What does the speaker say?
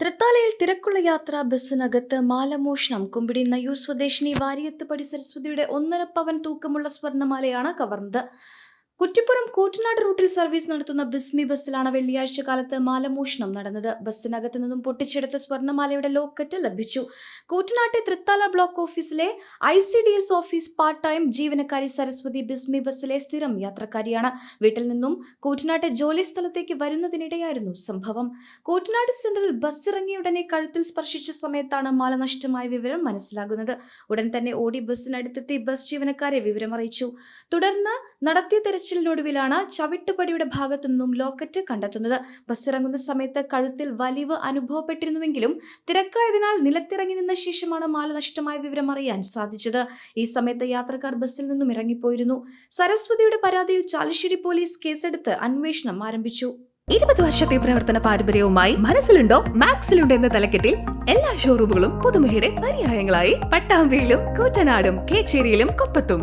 തൃത്താലയിൽ തിരക്കുള്ള യാത്ര ബസ്സിനകത്ത് മാലമോഷണം. കുമ്പിടി നയ്യൂർ സ്വദേശിനി വാരിയത്ത് പടി സരസ്വതിയുടെ ഒന്നര പവൻ തൂക്കമുള്ള സ്വർണമാലയാണ് കവർന്നത്. കുറ്റിപ്പുറം കൂറ്റനാട് റൂട്ടിൽ സർവീസ് നടത്തുന്ന ബിസ്മി ബസ്സിലാണ് വെള്ളിയാഴ്ച കാലത്ത് മാലമോഷണം നടന്നത്. ബസ്സിനകത്ത് നിന്നും പൊട്ടിച്ചെടുത്ത സ്വർണമാലയുടെ ലോക്കറ്റ് ലഭിച്ചു. കൂറ്റനാട്ടെ തൃത്താല ബ്ലോക്ക് ഓഫീസിലെ I C D S office part time ജീവനക്കാരി Saraswathi Bismi ബസ്സിലെ സ്ഥിരം യാത്രക്കാരിയാണ്. വീട്ടിൽ നിന്നും കൂറ്റനാട്ടെ ജോലി സ്ഥലത്തേക്ക് വരുന്നതിനിടെയായിരുന്നു സംഭവം. കൂറ്റനാട് സെന്ററിൽ ബസ് ഇറങ്ങിയുടനെ കഴുത്തിൽ സ്പർശിച്ച സമയത്താണ് മാല നഷ്ടമായ വിവരം മനസ്സിലാകുന്നത്. ഉടൻ തന്നെ ഓടി ബസ്സിനടുത്തെത്തി ബസ് ജീവനക്കാരെ വിവരമറിയിച്ചു. തുടർന്ന് നടത്തിയ തെരച്ചിലിനൊടുവിലാണ് ചവിട്ടുപടിയുടെ ഭാഗത്തു നിന്നും ലോക്കറ്റ് കണ്ടെത്തുന്നത്. ബസ് ഇറങ്ങുന്ന സമയത്ത് കഴുത്തിൽ വലിവ് അനുഭവപ്പെട്ടിരുന്നുവെങ്കിലും തിരക്കായതിനാൽ നിലത്തിറങ്ങി നിന്ന ശേഷമാണ് മാല നഷ്ടമായ വിവരം അറിയാൻ സാധിച്ചത്. ഈ സമയത്ത് യാത്രക്കാർ ബസ്സിൽ നിന്നും ഇറങ്ങിപ്പോയിരുന്നു. സരസ്വതിയുടെ പരാതിയിൽ ചാലശ്ശേരി പോലീസ് കേസെടുത്ത് അന്വേഷണം ആരംഭിച്ചു. ഇരുപത് വർഷത്തെ പ്രവർത്തന പാരമ്പര്യവുമായി മനസ്സിലുണ്ടോ മാക്സിലുണ്ടോ എന്ന തലക്കെട്ടിൽ എല്ലാ ഷോറൂമുകളും പുതുമയുടെ പര്യായങ്ങളായി. പട്ടാമ്പിയിലും കൂറ്റനാടും കേച്ചേരിയിലും കൊപ്പത്തും.